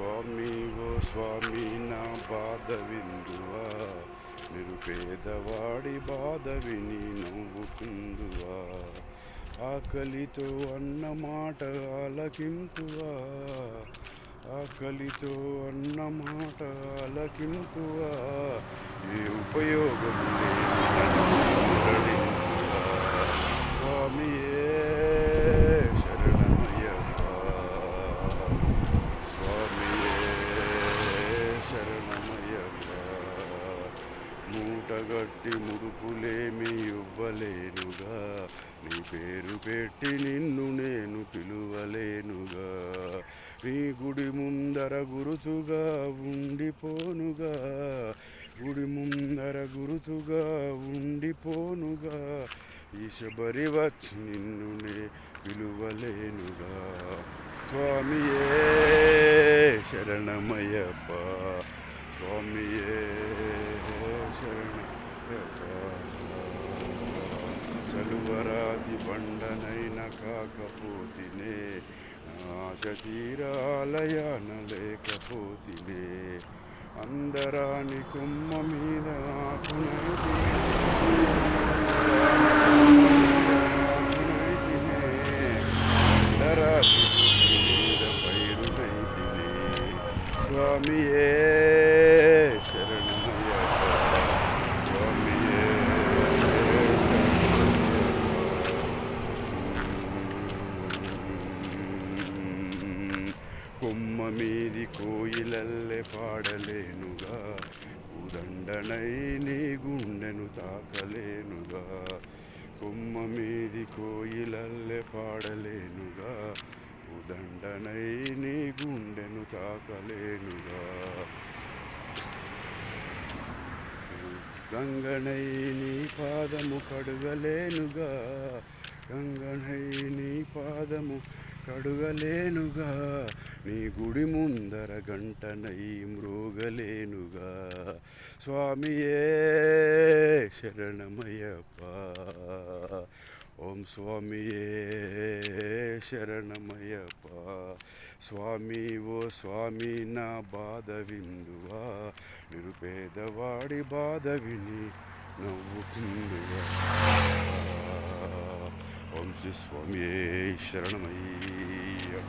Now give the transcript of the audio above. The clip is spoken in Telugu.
స్వామి ఓ స్వామి నా బాధ విందువా. నిరుపేదవాడి బాధ విని నవ్వుకుందువా. ఆకలితో అన్న మాట ఆలకింతువా ఆకలితో అన్న మాట ఆలకింతువా ఏ ఉపయోగం లేని నన్ను కరుణింతువా. స్వామియే శరణమయ్యప్ప స్వామియే శరణమయ్యప్ప మూటగట్టి ముడుపులేమి ఇవ్వలేనుగా. నీ పేరు పెట్టి నిన్ను నేను పిలువలేనుగా. నీ గుడి ముందర గురుతుగా ఉండిపోనుగా. గుడి ముందర గురుతుగా ఉండిపోనుగా. ఈ శబరి వచ్చి నిన్నునే పిలువలేనుగా. స్వామియే శరణమయ్యప్ప. స్వామియే చలువరాతి బండనైన కాకపోతినే ఆశ తీరాలయాన లేకపోతినే అందరాని కుమ్మ మీద అందరాని మీద పైరునైతినే స్వామియే శరణమయ్యప్ప స్వామియే శరణమయ్యప్ప. కొమ్మ మీది కోయిలల్లె పాడలేనుగా. ఉదండనై నీ గుండెను తాకలేనుగా. కొమ్మ మీది కోయిలల్లె పాడలేనుగా. ఉదండనై నీ గుండెను తాకలేనుగా. గంగనై నీ పాదము కడుగలేనుగా. గంగనై నీ పాదము కడుగలేనుగా నీ గుడి ముందర గంటనై మృగలేనుగా స్వామియే శరణమయ్యప్ప ఓం స్వామియే శరణమయ్యప్ప. స్వామి ఓ స్వామి నా బాధ విందువా నిరుపేదవాడి బాధ విని నవ్వుకుందువా ఓం శ్రీ స్వామియే శరణమయ్యప్ప